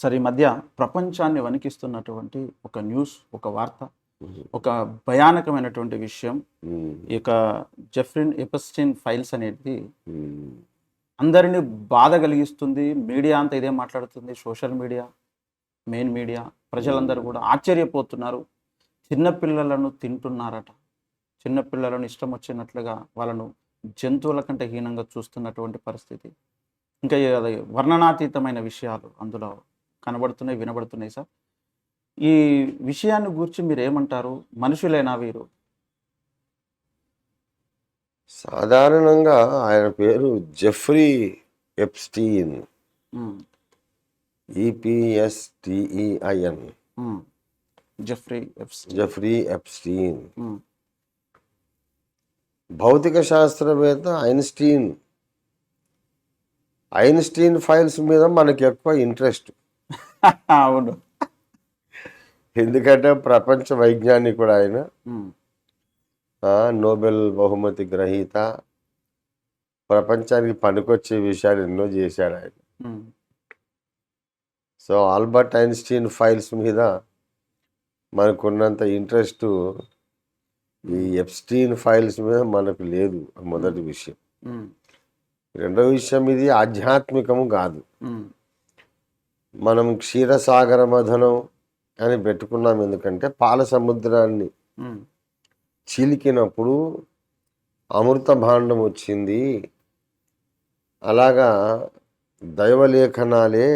సరే ఈ మధ్య ప్రపంచాన్ని వణికిస్తున్నటువంటి ఒక న్యూస్ ఒక వార్త ఒక భయానకమైనటువంటి విషయం ఈ యొక్క జెఫ్రిన్ ఎపస్టిన్ ఫైల్స్ అనేది అందరినీ బాధ కలిగిస్తుంది. మీడియా అంతా ఇదే మాట్లాడుతుంది. సోషల్ మీడియా మెయిన్ మీడియా ప్రజలందరూ కూడా ఆశ్చర్యపోతున్నారు. చిన్నపిల్లలను తింటున్నారట. చిన్నపిల్లలను ఇష్టం వచ్చినట్లుగా వాళ్ళను జంతువుల కంటే హీనంగా చూస్తున్నటువంటి పరిస్థితి. ఇంకా వర్ణనాతీతమైన విషయాలు అందులో కనబడుతున్నాయి వినబడుతున్నాయి సార్. ఈ విషయాన్ని గురించి మీరు ఏమంటారు మనుషులేనా వీరు? సాధారణంగా ఆయన పేరు Jeffrey Epstein. ఈపిఎస్టిఈఐఎన్. Jeffrey Epstein. Jeffrey Epstein. భౌతిక శాస్త్రవేత్త ఐన్స్టీన్. ఐన్స్టీన్ ఫైల్స్ మీద మనకి ఎక్కువ ఇంట్రెస్ట్. అవును. ఎందుకంటే ప్రపంచ వైజ్ఞానికుడు ఆయన. నోబెల్ బహుమతి గ్రహీత. ప్రపంచానికి పనికొచ్చే విషయాలు ఎన్నో చేశాడు ఆయన. సో ఆల్బర్ట్ ఐన్స్టీన్ ఫైల్స్ మీద మనకున్నంత ఇంట్రెస్ట్ ఈ ఎప్స్టీన్ ఫైల్స్ మీద మనకు లేదు మొదటి విషయం. రెండో విషయం ఇది ఆధ్యాత్మికము కాదు. మనం క్షీరసాగర మధనం అని పెట్టుకున్నాం ఎందుకంటే పాల సముద్రాన్ని చీలికినప్పుడు అమృత భాండం వచ్చింది. అలాగా దైవలేఖనాలే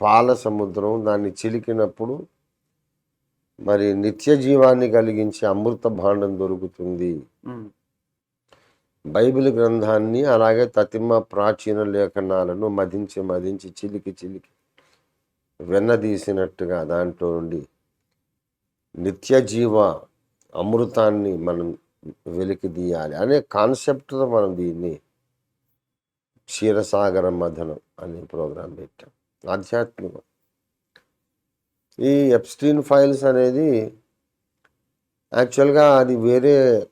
పాల సముద్రం దాన్ని చిలికినప్పుడు మరి నిత్య జీవాన్ని కలిగించే అమృత భాండం దొరుకుతుంది బైబిల్ గ్రంథాన్ని అలాగే తతిమ్మ ప్రాచీన లేఖనాలను మదించి మదించి చిలికి చిలికి వెన్నదీసినట్టుగా దాంట్లో నుండి నిత్య జీవ అమృతాన్ని మనం వెలికిదీయాలి అనే కాన్సెప్ట్తో మనం దీన్ని క్షీరసాగర మథనం అనే ప్రోగ్రాం పెట్టాం. ఆధ్యాత్మికం. ఈ ఎప్స్టీన్ ఫైల్స్ అనేది యాక్చువల్గా అది వేరే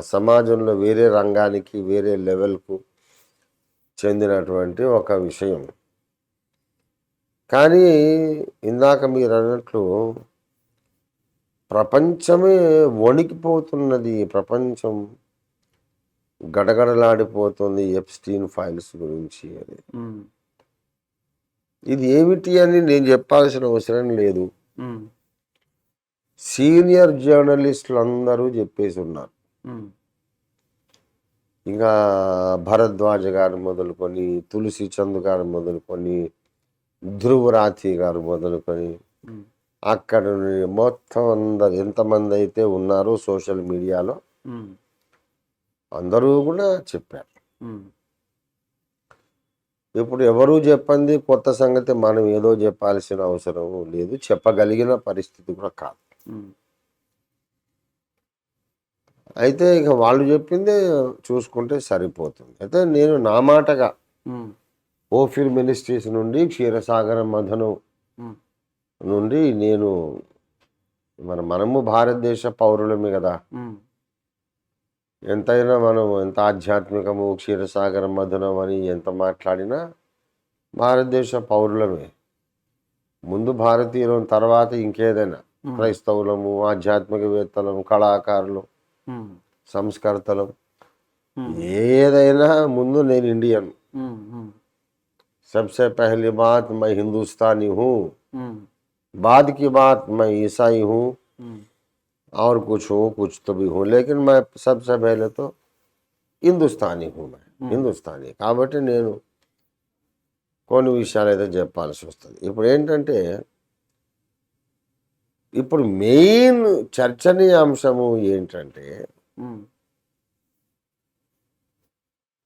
సమాజంలో వేరే రంగానికి వేరే లెవెల్కు చెందినటువంటి ఒక విషయం. కానీ ఇందాక మీరు అన్నట్లు ప్రపంచమే వణికిపోతున్నది. ప్రపంచం గడగడలాడిపోతుంది ఎప్స్టీన్ ఫైల్స్ గురించి అని. ఇది ఏమిటి అని నేను చెప్పాల్సిన అవసరం లేదు. సీనియర్ జర్నలిస్టులు అందరూ చెప్పేసి ఉన్నారు. ఇంకా భరద్వాజ గారు మొదలుకొని తులసి చంద్ గారు మొదలుకొని ధ్రువరాథి గారు మొదలుకొని అక్కడ మొత్తం అందరు ఎంతమంది అయితే ఉన్నారో సోషల్ మీడియాలో అందరూ కూడా చెప్పారు. ఇప్పుడు ఎవరు చెప్పంది కొత్త సంగతి మనం ఏదో చెప్పాల్సిన అవసరం లేదు చెప్పగలిగిన పరిస్థితి కూడా కాదు. అయితే ఇక వాళ్ళు చెప్పిందే చూసుకుంటే సరిపోతుంది. అయితే నేను నా మాటగా ఓఫిర్ మినిస్ట్రీస్ నుండి క్షీరసాగర మధనం నుండి నేను మన మనము భారతదేశ పౌరులమే కదా. ఎంతైనా మనం ఎంత ఆధ్యాత్మికము క్షీరసాగర మధురం అని ఎంత మాట్లాడినా భారతదేశ పౌరులమే. ముందు భారతీయులం తర్వాత ఇంకేదైనా. క్రైస్తవులము ఆధ్యాత్మికవేత్తలం కళాకారులు ఉమ్, సంస్కర్తలం ఉమ్, ఏదైనా ముందు నేను ఇండియన్ ఉమ్, ఉమ్, सबसे पहली बात मैं हिंदुस्तानी हूँ ఉమ్, बाद की बात मैं ईसाई हूँ ఉమ్, और कुछ हूँ कुछ तो भी हूँ लेकिन मैं सबसे पहले तो హిందుస్థానీ హూ मैं హిందుస్థానీ కాబట్టి నేను కొన్ని విషయాలు అయితే చెప్పాల్సి వస్తుంది ఇప్పుడు ఏంటంటే ఇప్పుడు మెయిన్ చర్చనీయాంశము ఏంటంటే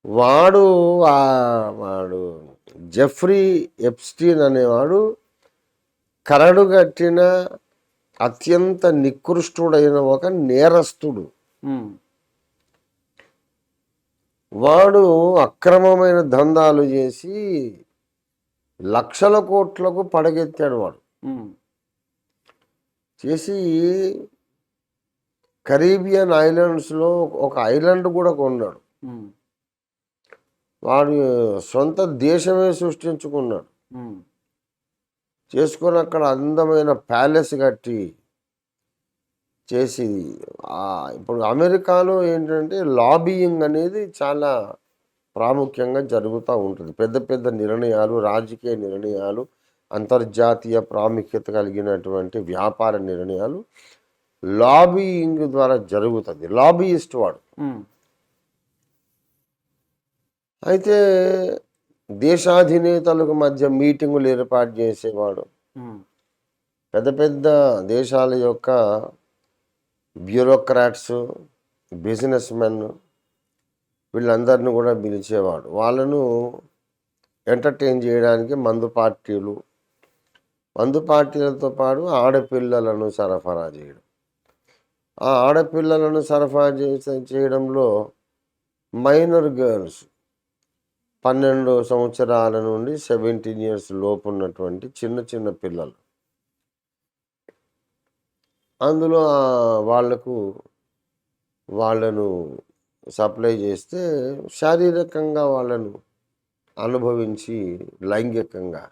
వాడు ఆ వాడు జెఫ్రీ ఎప్స్టీన్ అనేవాడు కరడుగట్టిన అత్యంత నికృష్టుడైన ఒక నేరస్తుడు. వాడు అక్రమమైన దందాలు చేసి లక్షల కోట్లకు పడగెత్తాడు వాడు. చేసి కరీబియన్ ఐలాండ్స్లో ఒక ఐలాండ్ కూడా కొన్నాడు. వాడు సొంత దేశమే సృష్టించుకున్నాడు. చేసుకొని అక్కడ అందమైన ప్యాలెస్ కట్టి చేసి ఇప్పుడు అమెరికాలో ఏంటంటే లాబియింగ్ అనేది చాలా ప్రాముఖ్యంగా జరుగుతూ ఉంటుంది. పెద్ద పెద్ద నిర్ణయాలు రాజకీయ నిర్ణయాలు అంతర్జాతీయ ప్రాముఖ్యత కలిగినటువంటి వ్యాపార నిర్ణయాలు లాబియింగ్ ద్వారా జరుగుతుంది. లాబీయిస్ట్ వాడు. అయితే దేశాధినేతలకు మధ్య మీటింగులు ఏర్పాటు చేసేవాడు. పెద్ద పెద్ద దేశాల యొక్క బ్యూరోక్రాట్స్ బిజినెస్ మెన్ వీళ్ళందరిని కూడా పిలిచేవాడు. వాళ్ళను ఎంటర్టైన్ చేయడానికి మందు పార్టీలు మందు పార్టీలతో పాటు ఆడపిల్లలను సరఫరా చేయడం. ఆ ఆడపిల్లలను సరఫరా చేసే చేయడంలో మైనర్ గర్ల్స్ పన్నెండు సంవత్సరాల నుండి సెవెంటీన్ ఇయర్స్ లోపు ఉన్నటువంటి చిన్న చిన్న పిల్లలు. అందులో వాళ్ళకు వాళ్ళను సప్లై చేస్తే శారీరకంగా వాళ్ళను అనుభవించి లైంగికంగా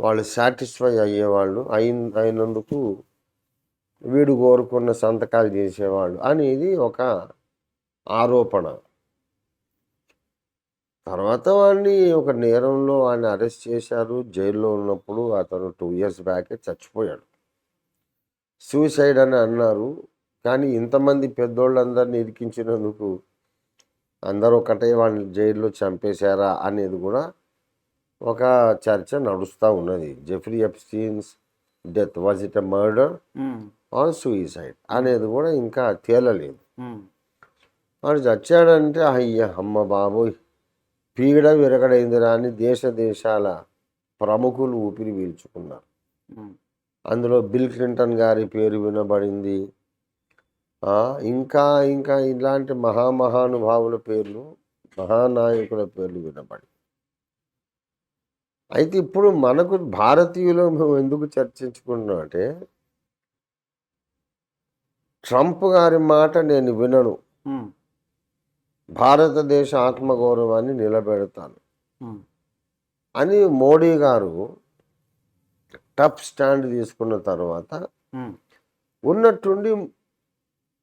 వాళ్ళు సాటిస్ఫై అయ్యేవాళ్ళు అయిన అయినందుకు వీడు కోరుకున్న సంతకాలు చేసేవాళ్ళు అనేది ఒక ఆరోపణ. తర్వాత వాడిని ఒక నేరంలో వాడిని అరెస్ట్ చేశారు జైల్లో ఉన్నప్పుడు అతను టూ ఇయర్స్ బ్యాకే చచ్చిపోయాడు. సూసైడ్ అని అన్నారు కానీ ఇంతమంది పెద్దోళ్ళందరినీ ఇరికించినందుకు అందరూ ఒకటే వాళ్ళని జైల్లో చంపేశారా అనేది కూడా ఒక చర్చ నడుస్తూ ఉన్నది. Jeffrey Epstein's death was it a murder or suicide అనేది కూడా ఇంకా తేలలేదు. ఉమ్, వాడు చచ్చాడంటే అయ్య అమ్మ బాబోయ్ పీడ విరగడైందిరా అని దేశ దేశాల ప్రముఖులు ఊపిరి పీల్చుకున్నారు. ఉమ్, అందులో బిల్ క్లింటన్ గారి పేరు వినబడింది. ఇంకా ఇంకా ఇలాంటి మహామహానుభావుల పేర్లు మహానాయకుల పేర్లు వినబడి అయితే ఇప్పుడు మనకు భారతీయులు మేము ఎందుకు చర్చించుకుంటున్నాం అంటే ట్రంప్ గారి మాట నేను వినను. భారతదేశ ఆత్మగౌరవాన్ని నిలబెడతాను. అని మోడీ గారు టఫ్ స్టాండ్ తీసుకున్న తర్వాత ఉన్నట్టుండి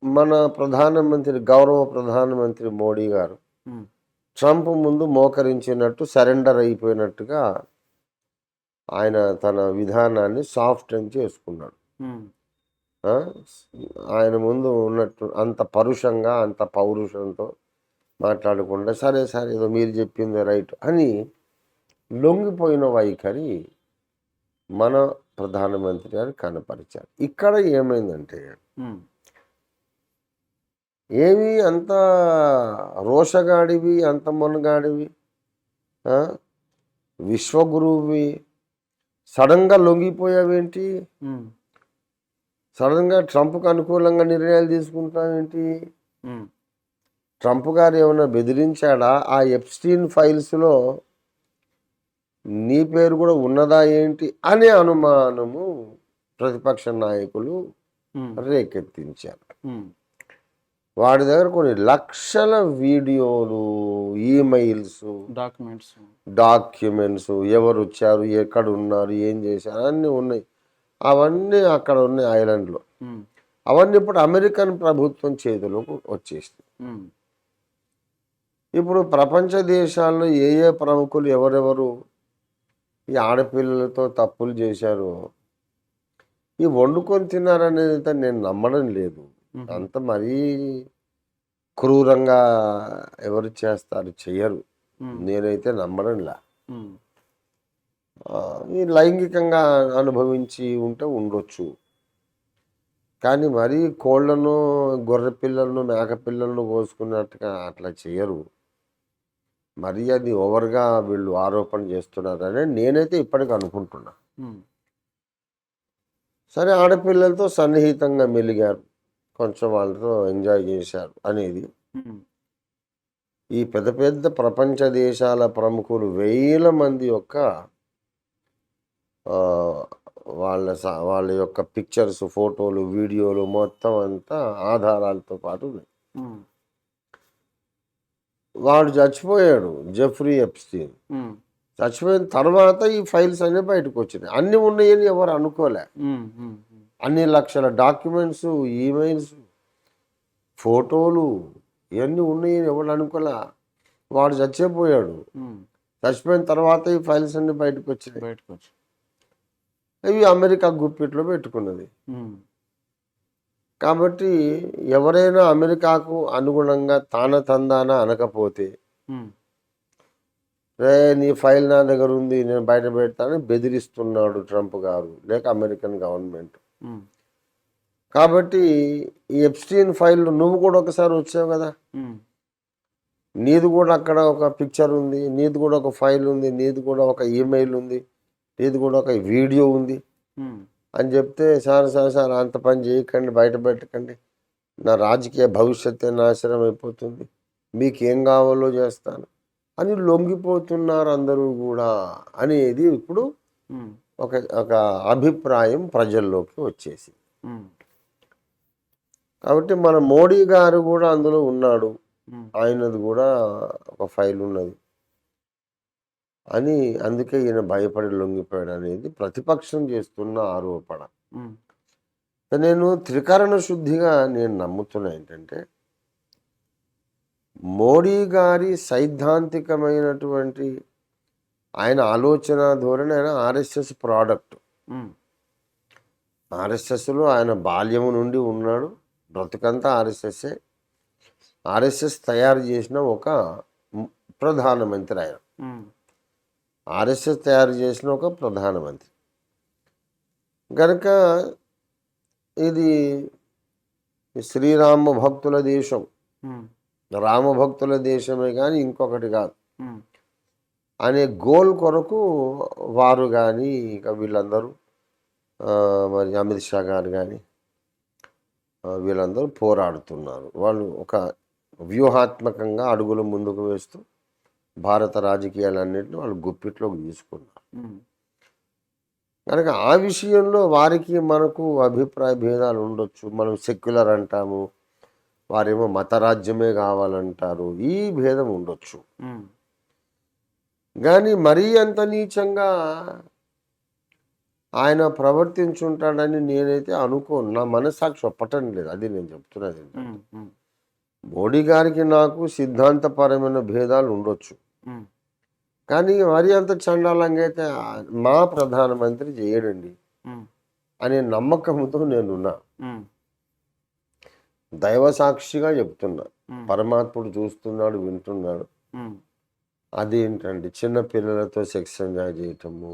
మన ప్రధానమంత్రి గౌరవ ప్రధానమంత్రి మోడీ గారు ట్రంప్ ముందు మోకరించినట్టు సరెండర్ అయిపోయినట్టుగా ఆయన తన విధానాన్ని సాఫ్ట్ అని చేసుకున్నాడు? ఆయన ముందు ఉన్నట్టు అంత పరుషంగా అంత పౌరుషంతో మాట్లాడకుండా సరే సరే ఏదో మీరు చెప్పింది రైట్ అని లొంగిపోయిన వైఖరి మన ప్రధానమంత్రి గారు కనపరిచారు ఇక్కడ ఏమైందంటే ఏమి అంత రోషగాడివి అంత మొనగాడివి ఆ? విశ్వగురువువి సడన్గా లొంగిపోయావేంటి? సడన్గా ట్రంప్కి అనుకూలంగా నిర్ణయాలు తీసుకుంటావేంటి ఉమ్, ట్రంప్ గారు ఏమైనా బెదిరించాడా? ఆ ఎప్స్టీన్ ఫైల్స్లో నీ పేరు కూడా ఉన్నదా ఏంటి? అనే అనుమానము ప్రతిపక్ష నాయకులు రేకెత్తించారు. వాడి దగ్గర కొన్ని లక్షల వీడియోలు ఈమెయిల్స్ డాక్యుమెంట్స్. డాక్యుమెంట్స్ ఎవరు వచ్చారు ఎక్కడ ఉన్నారు ఏం చేశారు అన్నీ ఉన్నాయి. అవన్నీ అక్కడ ఉన్నాయి ఐలాండ్లో. అవన్నీ ఇప్పుడు అమెరికన్ ప్రభుత్వం చేతిలోకి వచ్చేసింది ఇప్పుడు ప్రపంచ దేశాల్లో ఏ ఏ ప్రముఖులు ఎవరెవరు ఈ ఆడపిల్లలతో తప్పులు చేశారో ఈ వండుకొని తిన్నారనేది అయితే నేను నమ్మడం లేదు. అంత మరీ క్రూరంగా ఎవరు చేస్తారు చెయ్యరు. నేనైతే నమ్మడంలా లైంగికంగా అనుభవించి ఉంటే ఉండొచ్చు. కానీ మరీ కోళ్ళను గొర్రె పిల్లలను మేక పిల్లలను కోసుకున్నట్టుగా అట్లా చేయరు మరీ అది ఓవర్గా వీళ్ళు ఆరోపణ చేస్తున్నారని నేనైతే ఇప్పటికి అనుకుంటున్నా. సరే ఆడపిల్లలతో సన్నిహితంగా మెలిగారు. కొంచెం వాళ్ళతో ఎంజాయ్ చేశారు అనేది. ఈ పెద్ద పెద్ద ప్రపంచ దేశాల ప్రముఖులు వేల మంది యొక్క వాళ్ళ వాళ్ళ యొక్క పిక్చర్స్ ఫోటోలు వీడియోలు మొత్తం అంతా ఆధారాలతో పాటు వాడు చచ్చిపోయాడు జెఫ్రీ ఎప్స్టీన్ చచ్చిపోయిన తర్వాత ఈ ఫైల్స్ అనేవి బయటకు వచ్చినాయి. అన్నీ ఉన్నాయని ఎవరు అనుకోలే. అన్ని లక్షల డాక్యుమెంట్స్ ఈమెయిల్స్ ఫోటోలు ఇవన్నీ ఉన్నాయని ఎవరు అనుకోలే. వాడు చచ్చిపోయాడు. చచ్చిపోయిన తర్వాత ఈ ఫైల్స్ అన్ని బయటకు వచ్చినాయి. బయటకు వచ్చి ఇవి అమెరికా గుప్పిట్లో పెట్టుకున్నది. కాబట్టి ఎవరైనా అమెరికాకు అనుగుణంగా తాన తందాన అనకపోతే రే నీ ఫైల్ నా దగ్గర ఉంది నేను బయట పెడతానని బెదిరిస్తున్నాడు ట్రంప్ గారు లేక అమెరికన్ గవర్నమెంట్. కాబట్టి ఈ ఎప్స్టీన్ ఫైల్ నువ్వు కూడా ఒకసారి వచ్చావు కదా. నీది కూడా అక్కడ ఒక పిక్చర్ ఉంది నీది కూడా ఒక ఫైల్ ఉంది నీది కూడా ఒక ఈమెయిల్ ఉంది నీది కూడా ఒక వీడియో ఉంది. అని చెప్తే సార్ సార్ సార్ అంత పని చేయకండి బయట పెట్టకండి. నా రాజకీయ భవిష్యత్తే నాశనం అయిపోతుంది. మీకేం కావాలో చేస్తాను. అని లొంగిపోతున్నారు అందరూ కూడా. అనేది ఇప్పుడు ఒక ఒక అభిప్రాయం ప్రజల్లోకి వచ్చేసి ఉమ్, కాబట్టి మన మోడీ గారు కూడా అందులో ఉన్నాడు. ఆయనది కూడా ఒక ఫైల్ ఉన్నది. అని అందుకే ఈయన భయపడి లొంగిపోయాడు అనేది ప్రతిపక్షం చేస్తున్న ఆరోపణ. నేను త్రికరణ శుద్ధిగా నేను నమ్ముతున్నా ఏంటంటే మోడీ గారి సైద్ధాంతికమైనటువంటి ఆయన ఆలోచన ధోరణి ఆయన ఆర్ఎస్ఎస్ ప్రోడక్ట్ ఆర్ఎస్ఎస్లో ఆయన బాల్యము నుండి ఉన్నాడు. బ్రతుకంతా ఆర్ఎస్ఎస్ఏ. ఆర్ఎస్ఎస్ తయారు చేసిన ఒక ప్రధానమంత్రి ఆయన. ఆర్ఎస్ఎస్ తయారు చేసిన ఒక ప్రధానమంత్రి. కనుక ఇది శ్రీరామ భక్తుల దేశం. ఉమ్, రామ భక్తుల దేశమే కానీ ఇంకొకటి కాదు. అనే గోల్ కొరకు వారు కానీ ఇక వీళ్ళందరూ మరి అమిత్ షా గారు కానీ వీళ్ళందరూ పోరాడుతున్నారు. వాళ్ళు ఒక వ్యూహాత్మకంగా అడుగులు ముందుకు వేస్తూ భారత రాజకీయాలన్నింటినీ వాళ్ళు గుప్పిట్లోకి తీసుకున్నారు. కనుక ఆ విషయంలో వారికి మనకు అభిప్రాయ భేదాలు ఉండొచ్చు. మనం సెక్యులర్ అంటాము వారేమో మతరాజ్యమే కావాలంటారు. ఈ భేదం ఉండొచ్చు. కానీ మరీ అంత నీచంగా ఆయన ప్రవర్తించుంటాడని నేనైతే అనుకోను. నా మనస్సాక్షి ఒప్పటం లేదు. అది నేను చెప్తున్నది మోడీ గారికి నాకు సిద్ధాంతపరమైన భేదాలు ఉండొచ్చు. కానీ మరీ అంత చండాలంగా అయితే మా ప్రధానమంత్రి చేయడండి అనే నమ్మకంతో నేనున్నా. దైవ సాక్షిగా చెప్తున్నా. పరమాత్ముడు చూస్తున్నాడు వింటున్నాడు. అదేంటండి? చిన్న పిల్లలతో సెక్స్ ఎంజాయ్ చేయటము.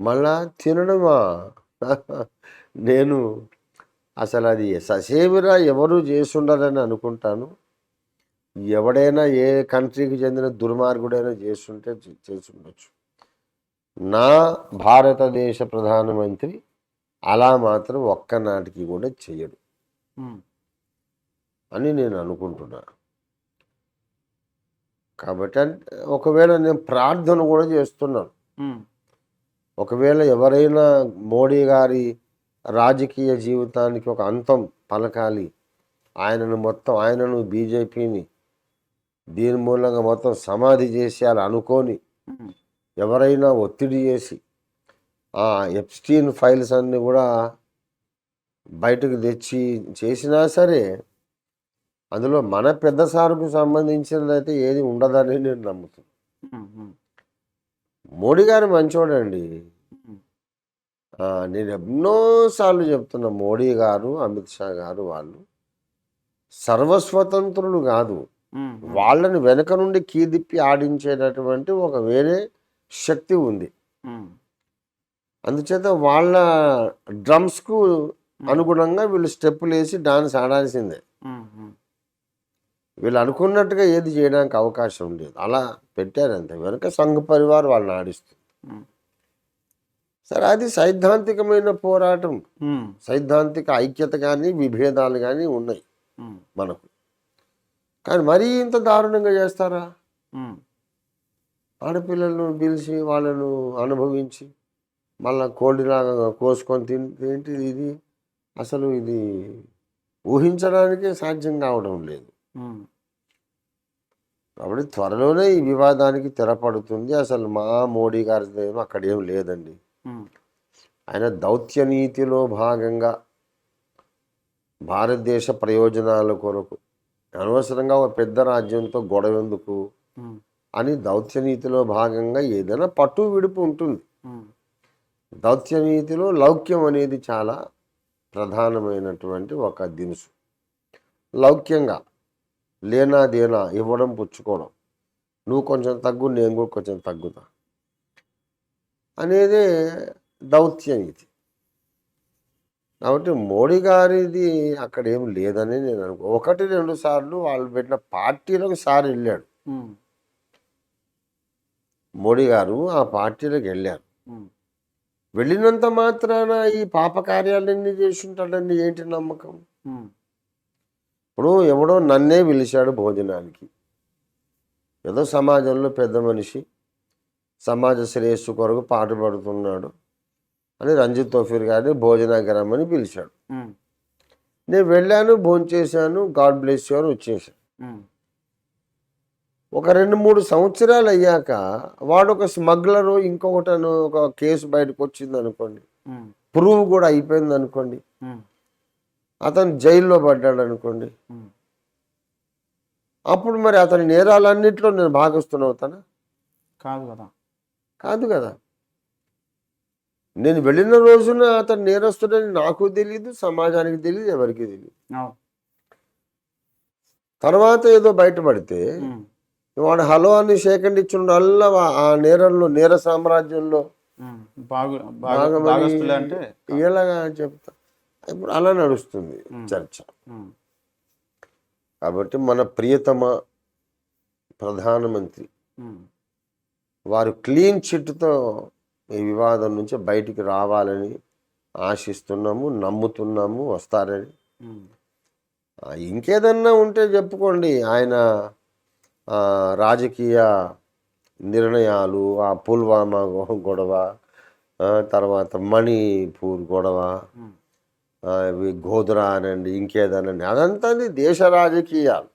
మళ్ళా తినడమా? నేను అసలు అది ససేమిరా ఎవరు చేసుండరని అనుకుంటాను. ఎవడైనా ఏ కంట్రీకి చెందిన దుర్మార్గుడైనా చేస్తుంటే చే- చేసి ఉండొచ్చు నా భారతదేశ ప్రధానమంత్రి అలా మాత్రం ఒక్కనాటికి కూడా చెయ్యడు. ఉమ్, అని నేను అనుకుంటున్నా. కాబట్టి అంటే ఒకవేళ నేను ప్రార్థన కూడా చేస్తున్నాను. ఒకవేళ ఎవరైనా మోడీ గారి రాజకీయ జీవితానికి ఒక అంతం పలకాలి ఆయనను మొత్తం ఆయనను బీజేపీని దీని మూలంగా మొత్తం సమాధి చేసేయాలి అనుకొని ఎవరైనా ఒత్తిడి చేసి ఆ ఎప్స్టీన్ ఫైల్స్ అన్ని కూడా బయటకు తెచ్చి చేసినా సరే అందులో మన పెద్ద సారుకు సంబంధించినదైతే ఏది ఉండదని నేను నమ్ముతున్నాను ఉమ్, మోడీ గారు మంచోడండి. నేను ఎన్నోసార్లు చెప్తున్నా మోడీ గారు అమిత్ షా గారు వాళ్ళు సర్వస్వతంత్రులు కాదు. వాళ్ళని వెనక నుండి కీదిప్పి ఆడించేటటువంటి ఒక వేరే శక్తి ఉంది. అందుచేత వాళ్ళ డ్రమ్స్కు అనుగుణంగా వీళ్ళు స్టెప్పులు వేసి డాన్స్ ఆడాల్సిందే. వీళ్ళు అనుకున్నట్టుగా ఏది చేయడానికి అవకాశం లేదు. అలా పెట్టారు అంతే. వెనక సంఘ పరివార్ వాళ్ళని ఆడిస్తుంది. సరే అది సైద్ధాంతికమైన పోరాటం. సైద్ధాంతిక ఐక్యత కానీ విభేదాలు కానీ ఉన్నాయి మనకు. కానీ మరీ ఇంత దారుణంగా చేస్తారా? ఆడపిల్లలను పిలిచి వాళ్ళను అనుభవించి మళ్ళా కోడిలాగా కోసుకొని తిని ఏంటి ఇది? అసలు ఇది ఊహించడానికే సాధ్యం కావడం లేదు. కాబట్టి త్వరలోనే ఈ వివాదానికి తెరపడుతుంది. అసలు మా మోడీ గారి అక్కడ ఏం లేదండి. ఉమ్, ఆయన దౌత్య నీతిలో భాగంగా భారతదేశ ప్రయోజనాల కొరకు అనవసరంగా ఒక పెద్ద రాజ్యంతో గొడవ ఎందుకు ఉమ్, అని దౌత్య నీతిలో భాగంగా ఏదైనా పట్టు విడుపు ఉంటుంది. ఉమ్, దౌత్య నీతిలో లౌక్యం అనేది చాలా ప్రధానమైనటువంటి ఒక దినుసు. లౌక్యంగా లేనా దేనా? ఇవ్వడం పుచ్చుకోవడం. నువ్వు కొంచెం తగ్గు నేను కూడా కొంచెం తగ్గుతా. అనేది దౌత్య నీతి కాబట్టి మోడీ గారిది అక్కడ ఏం లేదని నేను అనుకో ఒకటి రెండు సార్లు వాళ్ళు పెట్టిన పార్టీలకు సారి వెళ్ళాడు. మోడీ గారు ఆ పార్టీలకు వెళ్ళారు. వెళ్ళినంత మాత్రాన ఈ పాప కార్యాలన్నీ చేసి ఉంటాడని ఏంటి నమ్మకం? ఇప్పుడు ఎవడో నన్నే పిలిచాడు భోజనానికి. ఏదో సమాజంలో పెద్ద మనిషి సమాజ శ్రేయస్సు కొరకు పాటుపడుతున్నాడు అని రంజిత్ తోఫీర్ గారిని భోజనానికి రమ్మని పిలిచాడు నేను వెళ్ళాను భోంచేశాను గాడ్ బ్లెస్ యూ అని వచ్చేసాను. ఒక రెండు మూడు సంవత్సరాలు అయ్యాక వాడు ఒక స్మగ్లరు ఇంకొకటి అని ఒక కేసు బయటకు వచ్చింది అనుకోండి ప్రూవ్ కూడా అయిపోయింది అనుకోండి అతను జైల్లో పడ్డాడు అనుకోండి. అప్పుడు మరి అతని నేరాలన్నింటిలో నేను భాగస్తున్న అవుతానా? కాదు కదా. కాదు కదా. నేను వెళ్ళిన రోజున అతను నేరస్తుడని నాకు తెలియదు సమాజానికి తెలియదు ఎవరికి తెలియదు తర్వాత ఏదో బయటపడితే వాడు హలో అని సేకండ్ ఇచ్చిన అల్లా ఆ నేరంలో నేర సామ్రాజ్యంలో బాగు బాగా అంటే ఎలాగా చెప్తా. ఇప్పుడు అలా నడుస్తుంది చర్చ. కాబట్టి మన ప్రియతమ ప్రధానమంత్రి వారు క్లీన్ చిట్తో ఈ వివాదం నుంచి బయటికి రావాలని ఆశిస్తున్నాము నమ్ముతున్నాము వస్తారని. ఇంకేదన్నా ఉంటే చెప్పుకోండి. ఆయన రాజకీయ నిర్ణయాలు ఆ పుల్వామా గొడవ తర్వాత మణిపూర్ గొడవ గోధరా అనండి ఇంకేదనండి అదంతా దేశ రాజకీయాలు.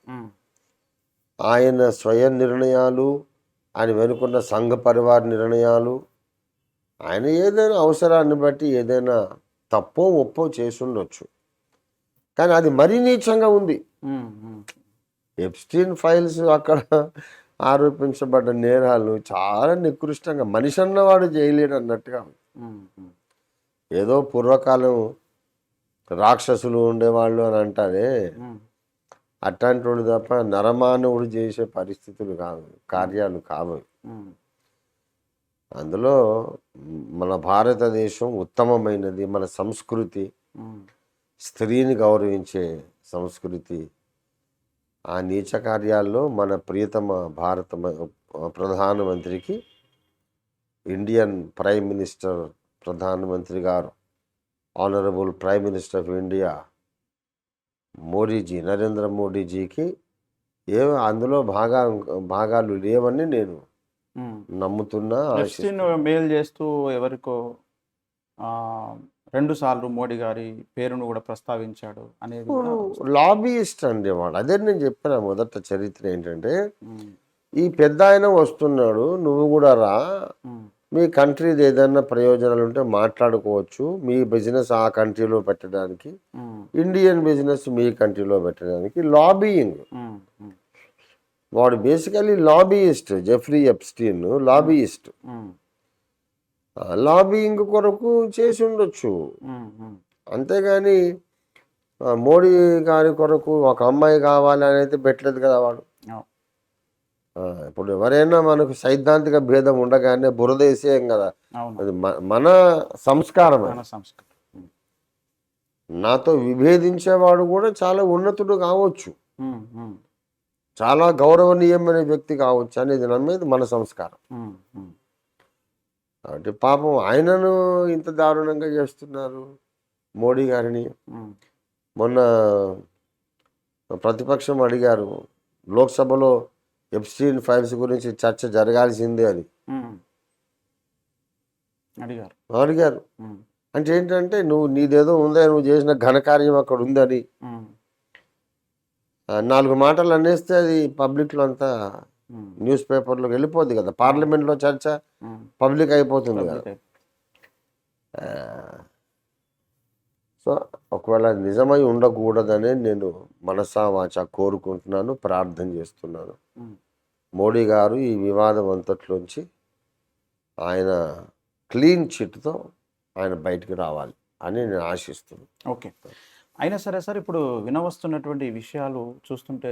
ఆయన స్వయం నిర్ణయాలు ఆయన వెనుకున్న సంఘ పరివార నిర్ణయాలు ఆయన ఏదైనా అవసరాన్ని బట్టి ఏదైనా తప్పో ఒప్పో చేసి ఉండొచ్చు కానీ అది మరీ నీచంగా ఉంది. ఎప్స్టీన్ ఫైల్స్ అక్కడ ఆరోపించబడ్డ నేరాలు చాలా నికృష్టంగా మనిషి అన్నవాడు చేయలేడు అన్నట్టుగా ఏదో పూర్వకాలం రాక్షసులు ఉండేవాళ్ళు అని అంటారే. అట్లాంటి తప్ప నరమానవుడు చేసే పరిస్థితులు కావు కార్యాలు కావు. అందులో మన భారతదేశం ఉత్తమమైనది మన సంస్కృతి స్త్రీని గౌరవించే సంస్కృతి. ఆ నీచ కార్యాల్లో మన ప్రియతమ భారత ప్రధానమంత్రికి ఇండియన్ ప్రైమ్ మినిస్టర్ ప్రధానమంత్రి గారు honourable prime minister of India Modiji Narendra మోడీజీకి ఏ అందులో భాగా భాగాలు లేవని నేను. నమ్ముతున్నా మెయిల్ చేస్తూ ఎవరికో రెండు సార్లు మోడీ గారి పేరును కూడా ప్రస్తావించాడు అనేది లాబీయిస్ట్ అండి వాడు అదే నేను చెప్పిన మొదట చరిత్ర ఏంటంటే ఈ పెద్ద ఆయన వస్తున్నాడు నువ్వు కూడా రా. మీ కంట్రీది ఏదైనా ప్రయోజనాలు ఉంటే మాట్లాడుకోవచ్చు. మీ బిజినెస్ ఆ కంట్రీలో పెట్టడానికి. ఇండియన్ బిజినెస్ మీ కంట్రీలో పెట్టడానికి. లాబీయింగ్. వాడు basically lobbyist Jeffrey Epstein lobbyist. Lobbying కొరకు చేసి ఉండొచ్చు. అంతేగాని మోడీ గారి కొరకు ఒక అమ్మాయి కావాలి అని అయితే పెట్టలేదు కదా వాడు. ఇప్పుడు ఎవరైనా మనకు సైద్ధాంతిక భేదం ఉండగానే బురదేసేయం కదా. అవును. అది మన సంస్కారం నాతో విభేదించేవాడు కూడా చాలా ఉన్నతుడు కావచ్చు. చాలా గౌరవనీయమైన వ్యక్తి కావచ్చు అనేది నమ్మేది మన సంస్కారం. కాబట్టి పాపం ఆయనను ఇంత దారుణంగా చేస్తున్నారు మోడీ గారిని. మొన్న ప్రతిపక్షం అడిగారు లోక్సభలో ఎఫ్స్టీన్ ఫైల్స్ గురించి చర్చ జరగాల్సిందే అని. అడిగారు. అడిగారు. అంటే ఏంటంటే నువ్వు నీదేదో ఉందా నువ్వు చేసిన ఘనకార్యం అక్కడ ఉందని. నాలుగు మాటలు అనేస్తే అది పబ్లిక్లో అంతా న్యూస్ పేపర్లోకి వెళ్ళిపోద్ది కదా. పార్లమెంట్లో చర్చ. పబ్లిక్ అయిపోతుంది కదా. సో ఒకవేళ నిజమై ఉండకూడదనే నేను మనసా వాచ కోరుకుంటున్నాను ప్రార్థన చేస్తున్నాను. మోడీ గారు ఈ వివాదం అంతట్లోంచి ఆయన క్లీన్ చిట్తో ఆయన బయటికి రావాలి అని నేను ఆశిస్తున్నాను. ఓకే. అయినా సరే సార్ ఇప్పుడు వినవస్తున్నటువంటి విషయాలు చూస్తుంటే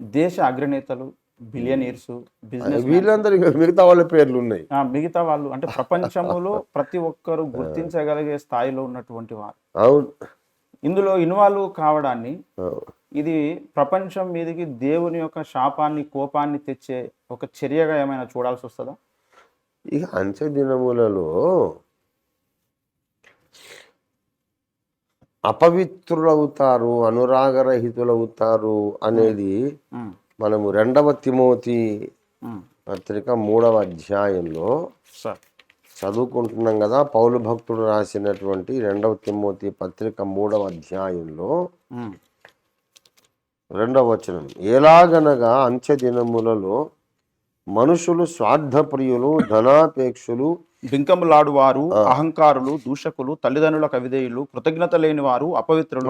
దేశ అగ్రనేతలు బిలియనీర్స్ బిజినెస్ వీళ్ళందరూ మిగతా వాళ్ళ పేర్లు ఉన్నాయి. మిగతా వాళ్ళు అంటే ప్రపంచంలో ప్రతి ఒక్కరు గుర్తించగలిగే స్థాయిలో ఉన్నటువంటి వారు. అవును. ఇందులో ఇన్వాల్వ్ కావడాన్ని. ఇది ప్రపంచం మీదకి దేవుని యొక్క శాపాన్ని కోపాన్ని తెచ్చే ఒక చర్యగా ఏమైనా చూడాల్సి వస్తుందా? ఇక అంచె దినములలో అపవిత్రులవుతారు అనురాగరహితులవుతారు అనేది మనము రెండవ తిమోతి పత్రిక మూడవ అధ్యాయంలో చదువుకుంటున్నాం కదా పౌలు భక్తుడు రాసినటువంటి రెండవ తిమోతి పత్రిక మూడవ అధ్యాయంలో రెండవ వచనం ఎలాగనగా అంచె దినములలో మనుషులు స్వార్థప్రియులు ధనాపేక్షులు బింకములాడు వారు అహంకారులు దూషకులు తల్లిదండ్రులకు అవిధేయులు కృతజ్ఞత లేని వారు అపవిత్రులు.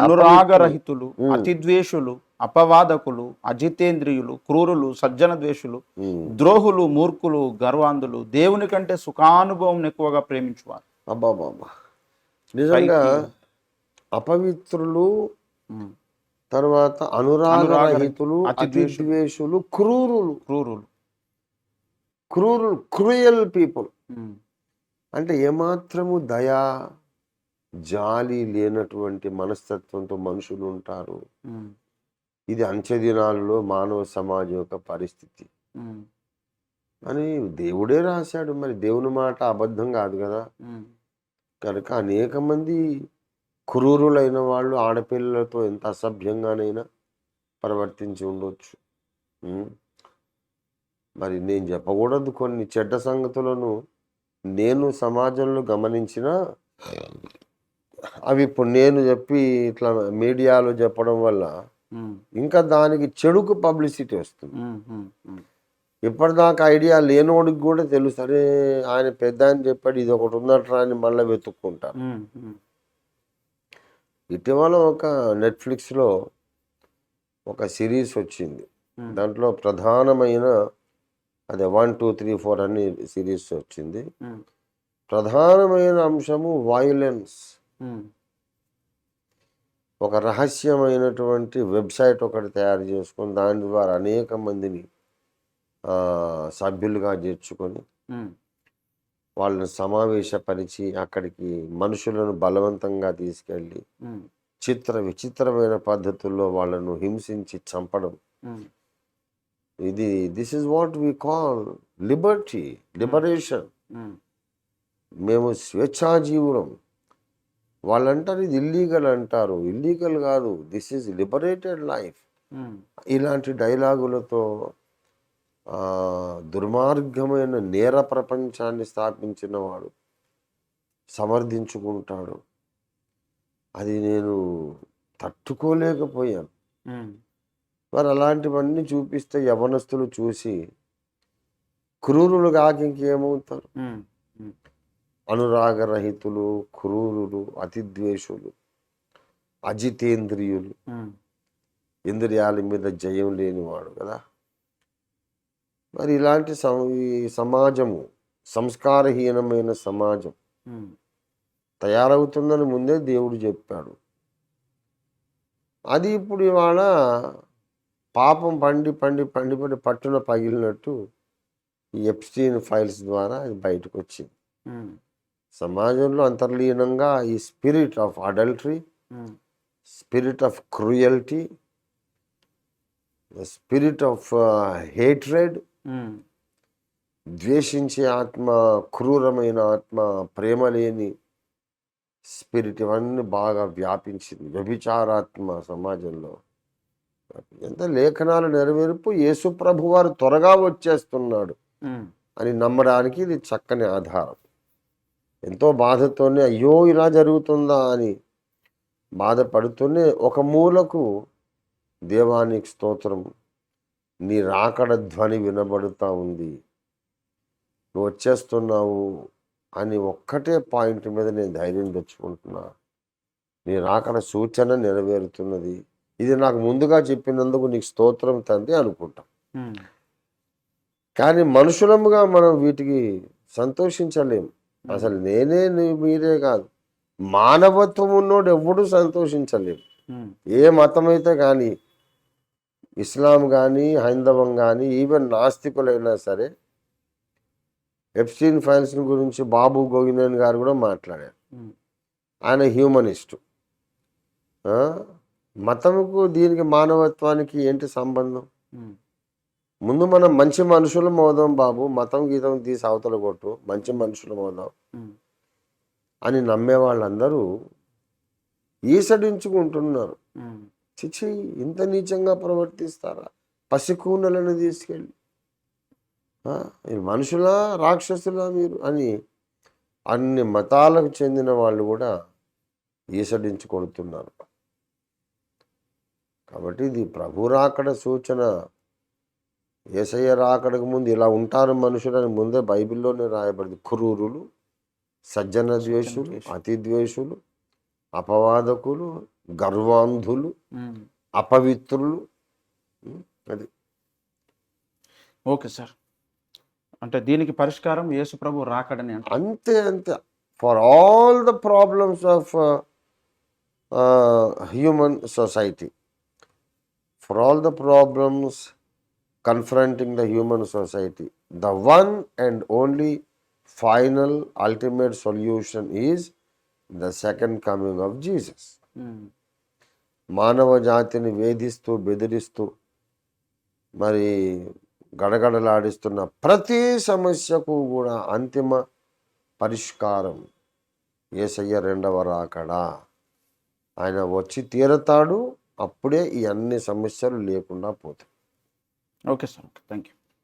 అనురాగరహితులు అతిద్వేషులు అపవాదకులు అజితేంద్రియులు క్రూరులు సజ్జన ద్వేషులు. ద్రోహులు మూర్ఖులు గర్వాంధులు దేవుని కంటే సుఖానుభవం ఎక్కువగా ప్రేమించువారు. అబ్బాబాబా నిజంగా అపవిత్రులు తర్వాత అనురాగరహితులు అతిద్వేషులు. క్రూరులు. క్రూరులు. క్రూరులు క్రూయల్ పీపుల్. అంటే ఏమాత్రము దయా జాలి లేనటువంటి మనస్తత్వంతో మనుషులు ఉంటారు. ఇది అంచె దినాలలో మానవ సమాజం యొక్క పరిస్థితి. అని దేవుడే రాశాడు. మరి దేవుని మాట అబద్ధం కాదు కదా. కనుక అనేక మంది క్రూరులైన వాళ్ళు ఆడపిల్లలతో ఎంత అసభ్యంగానైనా ప్రవర్తించి ఉండొచ్చు? మరి నేను చెప్పకూడదు కొన్ని చెడ్డ సంగతులను. నేను సమాజంలో గమనించిన అవి ఇప్పుడు నేను చెప్పి ఇట్లా మీడియాలో చెప్పడం వల్ల ఇంకా దానికి చెడుకు పబ్లిసిటీ వస్తుంది. ఇప్పటిదాకా ఐడియా లేనోడికి కూడా తెలుసు అరే ఆయన పెద్ద అని చెప్పాడు ఇది ఒకటి ఉన్నట్రా అని మళ్ళీ వెతుక్కుంటారు. ఇటీవల ఒక నెట్ఫ్లిక్స్లో ఒక సిరీస్ వచ్చింది. దాంట్లో ప్రధానమైన అదే వన్ టూ త్రీ ఫోర్ అని సిరీస్ వచ్చింది. ప్రధానమైన అంశము వైలెన్స్ ఒక రహస్యమైనటువంటి వెబ్సైట్ ఒకటి తయారు చేసుకొని దాని ద్వారా అనేక మందిని సభ్యులుగా చేర్చుకొని వాళ్ళని సమావేశపరిచి అక్కడికి మనుషులను బలవంతంగా తీసుకెళ్ళి చిత్ర విచిత్రమైన పద్ధతుల్లో వాళ్ళను హింసించి చంపడం. ఇది this is what we call liberty liberation. మేము స్వేచ్ఛాజీవులం. వాళ్ళు అంటారు ఇది ఇల్లీగల్ అంటారు. ఇల్లీగల్ కాదు. దిస్ ఈజ్ లిబరేటెడ్ లైఫ్ ఇలాంటి డైలాగులతో దుర్మార్గమైన నేర ప్రపంచాన్ని స్థాపించిన వాడు సమర్థించుకుంటాడు. అది నేను తట్టుకోలేకపోయాను. ఉమ్, మరి అలాంటివన్నీ చూపిస్తే యవనస్తులు చూసి క్రూరులు కాక ఇంకేమవుతారు ఉమ్, ఉమ్, అనురాగరహితులు క్రూరులు అతిద్వేషులు అజితేంద్రియులు. ఇంద్రియాల మీద జయం లేనివాడు కదా. మరి ఇలాంటి సమాజము సంస్కారహీనమైన సమాజం తయారవుతుందని ముందే దేవుడు చెప్పాడు. అది ఇప్పుడు ఇవాళ పాపం పండి పండి పండి పండి పట్టున పగిలినట్టు ఈ ఎప్స్టీన్ ఫైల్స్ ద్వారా అది బయటకు వచ్చింది సమాజంలో అంతర్లీనంగా ఈ spirit of adultery um, spirit of cruelty spirit of hatred um, ద్వేషించే ఆత్మ క్రూరమైన ఆత్మ ప్రేమ లేని స్పిరిట్ ఇవన్నీ బాగా వ్యాపించింది. వ్యభిచారాత్మ సమాజంలో. ఎంత లేఖనాల నెరవేర్పు యేసు ప్రభు వారు త్వరగా వచ్చేస్తున్నాడు ఉమ్, అని నమ్మడానికి ఇది చక్కని ఆధారం. ఎంతో బాధతోనే అయ్యో ఇలా జరుగుతుందా అని బాధపడుతూనే ఒక మూలకు దేవానికి స్తోత్రం నీ రాకడ ధ్వని వినబడుతూ ఉంది. నువ్వు వచ్చేస్తున్నావు అని ఒక్కటే పాయింట్ మీద నేను ధైర్యం తెచ్చుకుంటున్నా. నీ రాకడ సూచన నెరవేరుతున్నది. ఇది నాకు ముందుగా చెప్పినందుకు నీకు స్తోత్రం తండ్రి అనుకుంటాం. కానీ మనుషులముగా మనం వీటికి సంతోషించలేము అసలు నేనే మీరే కాదు. మానవత్వం ఉన్నోడు ఎవ్వడూ సంతోషించలేము ఏ మతమైతే కానీ ఇస్లాం కానీ హైందవం కానీ ఈవెన్ నాస్తికులైనా సరే ఎఫ్సీన్ ఫైల్స్ గురించి బాబు గోగినేన్ గారు కూడా మాట్లాడారు. ఆయన హ్యూమనిస్టు? మతముకు దీనికి మానవత్వానికి ఏంటి సంబంధం? ముందు మనం మంచి మనుషులం అవుదాం బాబు మతం గీతం తీసి అవతల కొట్టు మంచి మనుషులం ఉమ్, అని నమ్మే వాళ్ళందరూ ఈసడించుకుంటున్నారు. చిచి ఇంత నీచంగా ప్రవర్తిస్తారా? పసికూనలను తీసుకెళ్ళి. మీరు మనుషులా రాక్షసులా మీరు అని అన్ని మతాలకు చెందిన వాళ్ళు కూడా ఈసడించి కొడుతున్నారు కాబట్టి ఇది ప్రభు రాకడ సూచన. ఏసయ్య రాకడకు ముందు ఇలా ఉంటారు మనుషులని ముందే బైబిల్లోనే రాయబడింది. క్రూరులు సజ్జన ద్వేషులు అతి ద్వేషులు అపవాదకులు గర్వాంధులు. అపవిత్రులు. అది. Okay sir. అంటే దీనికి పరిష్కారం యేసు ప్రభు రాకడని అంతే అంతే. For all the problems of human society for all the problems confronting the human society the one and only final ultimate solution is the second coming of Jesus um, మానవ జాతిని వేధిస్తూ బెదిరిస్తూ మరి గడగడలాడిస్తున్న ప్రతి సమస్యకు కూడా అంతిమ పరిష్కారం ఏసయ్య రెండవ రాకడా. ఆయన వచ్చి తీరతాడు అప్పుడే ఈ అన్ని సమస్యలు లేకుండా పోతాయి. Okay sir okay thank you